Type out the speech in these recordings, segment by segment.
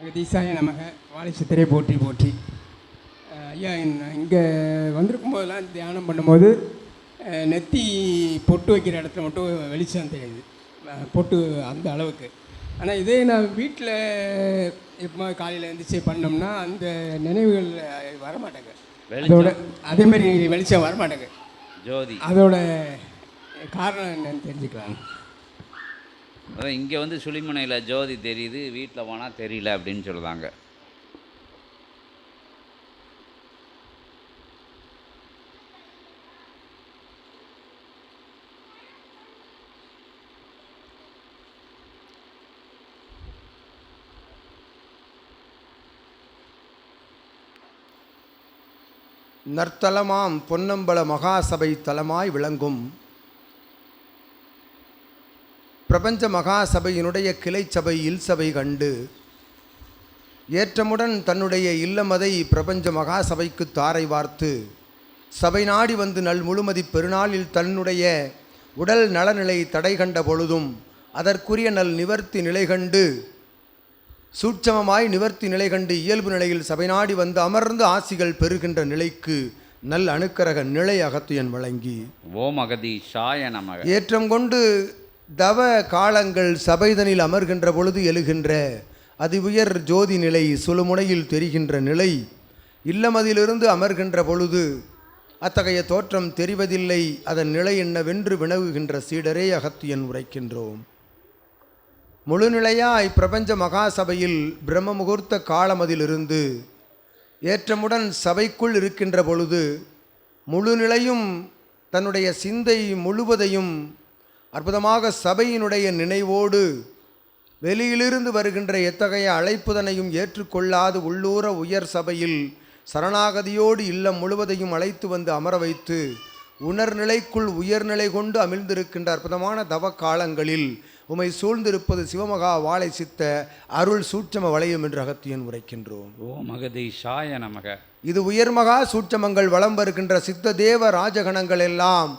அகதீசாய நமக வாழை சித்திரை போற்றி. போற்றி ஐயா இங்கே வந்திருக்கும் போதெல்லாம் தியானம் பண்ணும்போது நெத்தி பொட்டு வைக்கிற இடத்துல மட்டும் வெளிச்சம் தெரியுது. பொட்டு அந்த அளவுக்கு. ஆனால் இதே நான் வீட்டில் இப்போ காலையில் எழுந்திரிச்சு பண்ணோம்னா அந்த நினைவுகள் வரமாட்டேங்க. அதோட அதே மாதிரி வெளிச்சம் வரமாட்டேங்க. ஜோதி. அதோட காரணம் என்னன்னு தெரிஞ்சுக்கலாம் அதான் இங்கே வந்து சுழிமுனையில் ஜோதி தெரியுது வீட்டில் போனால் தெரியல அப்படின்னு சொல்லுதாங்க நற்தலமாம் பொன்னம்பல மகாசபை தலமாய் விளங்கும். பிரபஞ்ச மகாசபையினுடைய கிளை சபை இல்சபை கண்டு ஏற்றமுடன் தன்னுடைய இல்லமதை பிரபஞ்ச மகாசபைக்கு தாரை வார்த்து சபை நாடி வந்து நல் முழுமதி பெருநாளில் தன்னுடைய உடல் நலநிலை தடை கண்ட பொழுதும் அதற்குரிய நல் நிவர்த்தி நிலை கண்டு சூட்சமமாய் நிவர்த்தி நிலை கண்டு இயல்பு நிலையில் சபை நாடி வந்து அமர்ந்து ஆசிகள் பெறுகின்ற நிலைக்கு நல் அணுக்கரக நிலை அகத்தியன் வழங்கி. ஓம் அகதி ஷாய நமக. ஏற்றம் கொண்டு தவ காலங்கள் சபைதனில் அமர்கின்ற பொழுது எழுகின்ற அதி உயர் ஜோதி நிலை சுழுமுனையில் தெரிகின்ற நிலை இல்லமதிலிருந்து அமர்கின்ற பொழுது அத்தகைய தோற்றம் தெரிவதில்லை அதன் நிலை என்னவென்று வினவுகின்ற சீடரே அகத்தியன் உரைக்கின்றோம். முழுநிலையாய் பிரபஞ்ச மகாசபையில் பிரம்ம முகூர்த்த காலமதிலிருந்து ஏற்றமுடன் சபைக்குள் இருக்கின்ற பொழுது முழுநிலையும் தன்னுடைய சிந்தை முழுவதையும் அற்புதமாக சபையினுடைய நினைவோடு வெளியிலிருந்து வருகின்ற எத்தகைய அழைப்புதனையும் ஏற்றுக்கொள்ளாது உள்ளூர உயர் சபையில் சரணாகதியோடு இல்லம் முழுவதையும் அழைத்து வந்து அமர வைத்து உணர்நிலைக்குள் உயர்நிலை கொண்டு அமிழ்ந்திருக்கின்ற அற்புதமான தவ காலங்களில் உமை சூழ்ந்திருப்பது சிவமகா வாழை சித்த அருள் சூட்சம வளையம் என்று அகத்தியன் உரைக்கின்றோம். ஓம் அகதி ஷாய நமக. இது உயர்மகா சூட்சமங்கள் வலம் வருகின்ற சித்த தேவ ராஜகணங்கள் எல்லாம்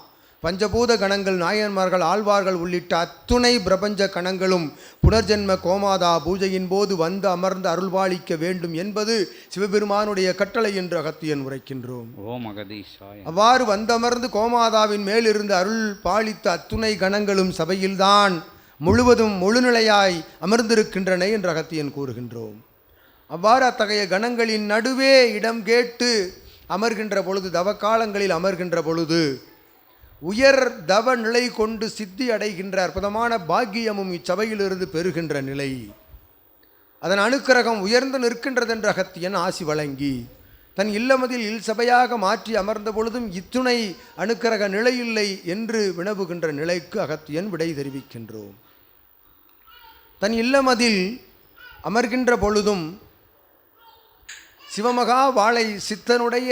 பஞ்சபூத கணங்கள் நாயன்மார்கள் ஆழ்வார்கள் உள்ளிட்ட அத்துணை பிரபஞ்ச கணங்களும் புனர்ஜென்ம கோமாதா பூஜையின் போது வந்து அமர்ந்து அருள்பாலிக்க வேண்டும் என்பது சிவபெருமானுடைய கட்டளை என்று அகத்தியன் உரைக்கின்றோம். ஓம் அகதி ஷாய அவ்வாறு வந்தமர்ந்து கோமாதாவின் மேலிருந்து அருள் பாலித்த அத்துணை கணங்களும் சபையில்தான் முழுவதும் முழுநிலையாய் அமர்ந்திருக்கின்றன என்று அகத்தியன் கூறுகின்றோம். அவ்வாறு அத்தகைய கணங்களின் நடுவே இடம் கேட்டு அமர்கின்ற பொழுது தவக்காலங்களில் அமர்கின்ற பொழுது உயர் தவ நிலை கொண்டு சித்தி அடைகின்ற அற்புதமான பாக்கியமும் இச்சபையிலிருந்து பெறுகின்ற நிலை. அதன் அனுக்கிரகம் உயர்ந்து நிற்கின்றதென்ற அகத்தியன் ஆசி வழங்கி தன் இல்லமதில் இல் சபையாக மாற்றி அமர்ந்த பொழுதும் இத்துணை அணுக்கரக நிலையில்லை என்று வினவுகின்ற நிலைக்கு அகத்தியன் விடை தெரிவிக்கின்றோம். தன் இல்லமதில் அமர்கின்ற பொழுதும் சிவமகா வாழை சித்தனுடைய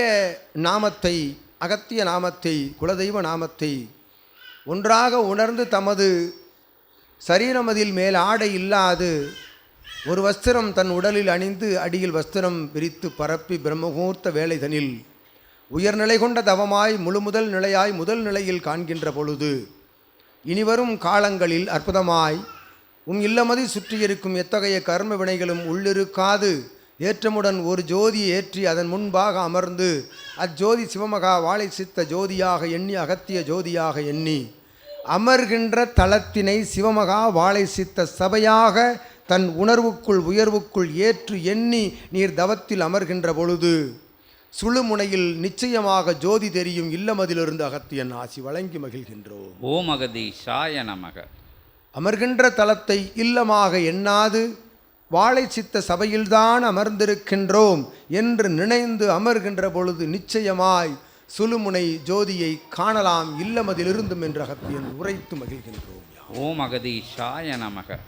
நாமத்தை அகத்திய நாமத்தை குலதெய்வ நாமத்தை ஒன்றாக உணர்ந்து தமது சரீரமதில் மேல் ஆடை இல்லாது ஒரு வஸ்திரம் தன் உடலில் அணிந்து அடியில் வஸ்திரம் விரித்து பரப்பி பிரம்மமுகூர்த்த வேலைதனில் உயர்நிலை கொண்ட தவமாய் முழு முதல் நிலையாய் முதல் நிலையில் காண்கின்ற பொழுது இனிவரும் காலங்களில் அற்புதமாய் உம் இல்லமதி சுற்றியிருக்கும் எத்தகைய கர்ம வினைகளும் உள்ளிருக்காது ஏற்றமுடன் ஒரு ஜோதி ஏற்றி அதன் முன்பாக அமர்ந்து அஜோதி சிவமகா வாழை சித்த ஜோதியாக எண்ணி அகத்திய ஜோதியாக எண்ணி அமர்கின்ற தலத்தினை சிவமகா வாழை சித்த சபையாக தன் உணர்வுக்குள் உயர்வுக்குள் ஏற்று எண்ணி நீர் தவத்தில் அமர்கின்ற பொழுது சுழுமுனையில் நிச்சயமாக ஜோதி தெரியும் இல்லமதிலிருந்து அகத்தியன் ஆசி வழங்கி மகிழ்கின்றோம். ஓம் அகதி நமக. அமர்கின்ற தலத்தை இல்லமாக எண்ணாது வாழை சித்த சபையில்தான் அமர்ந்திருக்கின்றோம் என்று நினைந்து அமர்கின்ற பொழுது நிச்சயமாய் சுழுமுனை ஜோதியை காணலாம் இல்லமதிலிருந்தும் என்று அகத்தியன் உரைத்து மகிழ்கின்றோம். ஓம் அகதீஷாய நமக.